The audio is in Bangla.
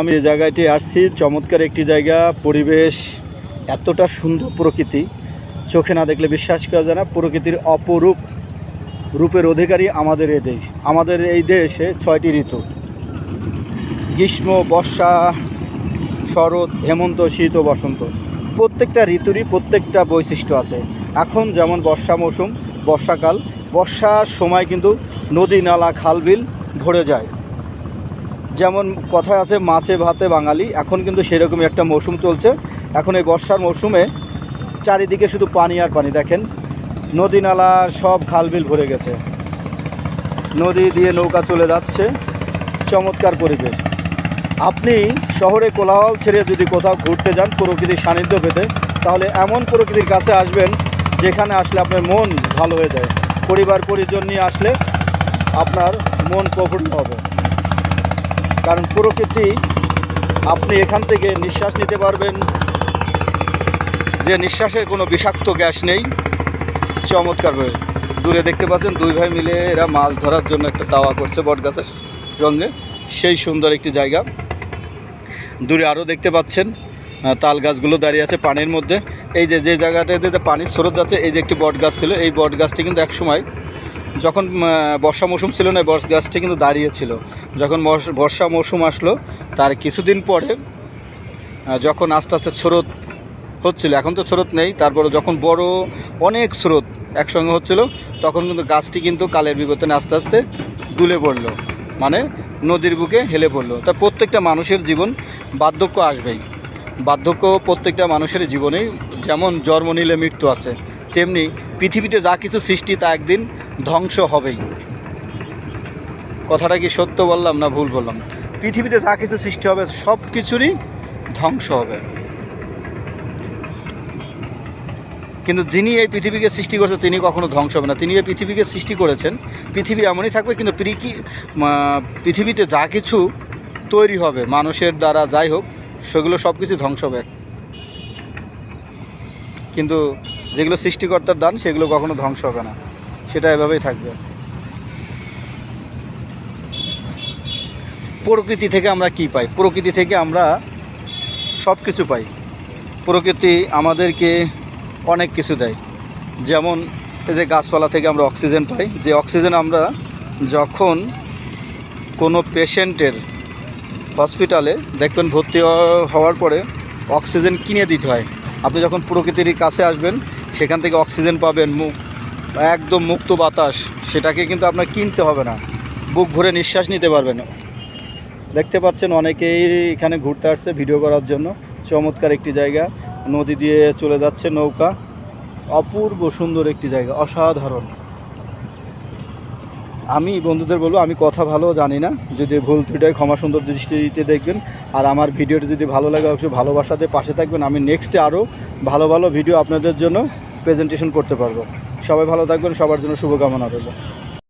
আমি যে জায়গাটি আসছি, চমৎকার একটি জায়গা, পরিবেশ এতটা সুন্দর প্রকৃতি। চোখে না দেখলে বিশ্বাস করা যায় না, প্রকৃতির অপরূপ রূপের অধিকারী আমাদের এই দেশ। আমাদের এই দেশে ছয়টি ঋতু। গ্রীষ্ম, বর্ষা, শরৎ, হেমন্ত, শীত ও বসন্ত। প্রত্যেকটা ঋতুরই প্রত্যেকটা বৈশিষ্ট্য আছে। এখন যেমন বর্ষা মৌসুম, বর্ষাকাল, বর্ষার সময় কিন্তু নদী, নালা খাল বিল ভরে যায়। যেমন কথায় আছে মাছে, ভাতে বাঙালি, এখন কিন্তু সেরকমই একটা মৌসুম চলছে। এখন এই বর্ষার মৌসুমে চারিদিকে শুধু পানি আর পানি, দেখেন। নদী নালা সব খালবিল ভরে গেছে। নদী দিয়ে নৌকা চলে যাচ্ছে। চমৎকার পরিবেশ। আপনি শহরে কোলাহল ছেড়ে যদি কোথাও ঘুরতে যান প্রকৃতির সান্নিধ্য পেতে, তাহলে এমন প্রকৃতির কাছে আসবেন যেখানে আসলে আপনার মন ভালো হয়ে যায়। পরিবার পরিজন নিয়ে আসলে আপনার মন প্রফুল্ল হবে। কারণ প্রকৃতি আপনি এখান থেকে নিঃশ্বাস নিতে পারবেন। যে নিঃশ্বাসের কোনো বিষাক্ত গ্যাস নেই, চমৎকার হয়ে দূরে দেখতে পাচ্ছেন দুই ভাই মিলে এরা মাছ ধরার জন্য একটা তাওয়া করছে বটগাছের সঙ্গে সেই সুন্দর একটি জায়গা। দূরে আরও দেখতে পাচ্ছেন তাল গাছগুলো দাঁড়িয়ে আছে পানির মধ্যে। এই যে যে জায়গাটাতে পানির স্রোত যাচ্ছে, এই যে একটি বট গাছ ছিল, এই বট গাছটি কিন্তু একসময় যখন বর্ষা মৌসুম ছিল না গাছটি কিন্তু দাঁড়িয়েছিল যখন বর্ষা মৌসুম আসলো, তার কিছুদিন পরে যখন আস্তে আস্তে স্রোত হচ্ছিল, এখন তো স্রোত নেই, তারপরে যখন বড় অনেক স্রোত একসঙ্গে হচ্ছিল, তখন কিন্তু গাছটি কিন্তু কালের বিবর্তনে আস্তে আস্তে দুলে পড়ল। মানে নদীর বুকে হেলে পড়ল। তা প্রত্যেকটা মানুষের জীবন বার্ধক্য আসবেই। বার্ধক্য প্রত্যেকটা মানুষের জীবনেই যেমন জন্ম নিলে মৃত্যু আছে তেমনি পৃথিবীতে যা কিছু সৃষ্টি তা একদিন ধ্বংস হবেই। কথাটা কি সত্য বললাম না ভুল বললাম? পৃথিবীতে যা কিছু সৃষ্টি হবে, সব কিছুরই ধ্বংস হবে। কিন্তু যিনি এই পৃথিবীকে সৃষ্টি করেছেন তিনি কখনো ধ্বংস হবে না। তিনি এই পৃথিবীকে সৃষ্টি করেছেন। পৃথিবী এমনই থাকবে, কিন্তু পৃথিবীতে যা কিছু তৈরি হবে, মানুষের দ্বারা যাই হোক, সেগুলো সব কিছু ধ্বংস হবে। কিন্তু যেগুলো সৃষ্টিকর্তার দান, সেগুলো কখনো ধ্বংস হবে না। সেটা এভাবেই থাকবে। প্রকৃতি থেকে আমরা কি পাই? প্রকৃতি থেকে আমরা সব কিছু পাই। প্রকৃতি আমাদেরকে অনেক কিছু দেয়। যেমন এই যে গাছপালা থেকে আমরা অক্সিজেন পাই, যে অক্সিজেন আমরা যখন কোনো পেশেন্টের হসপিটালে দেখবেন ভর্তি হওয়া- হওয়ার পরে অক্সিজেন কিনে দিতে হয়। আপনি যখন প্রকৃতির কাছে আসবেন সেখান থেকে অক্সিজেন পাবেন মুখ একদম মুক্ত বাতাস, সেটাকে কিন্তু আপনার কিনতে হবে না। বুক ভরে নিঃশ্বাস নিতে পারবেন। দেখতে পাচ্ছেন অনেকেই এখানে ঘুরতে আসছে ভিডিও করার জন্য। চমৎকার একটি জায়গা। নদী দিয়ে চলে যাচ্ছে নৌকা। অপূর্ব সুন্দর একটি জায়গা, অসাধারণ। আমি বন্ধুদের বলব, আমি কথা ভালো জানি না। যদি ভুল ত্রুটায় ক্ষমা সুন্দর দৃষ্টিতে দেখবেন। আর আমার ভিডিওটি যদি ভালো লাগে, অবশ্যই ভালোবাসাতে পাশে থাকবেন। আমি নেক্সটে আরও ভালো ভালো ভিডিও আপনাদের জন্য প্রেজেন্টেশন করতে পারব। সবাই ভালো থাকবেন সবার জন্য শুভকামনা রইল।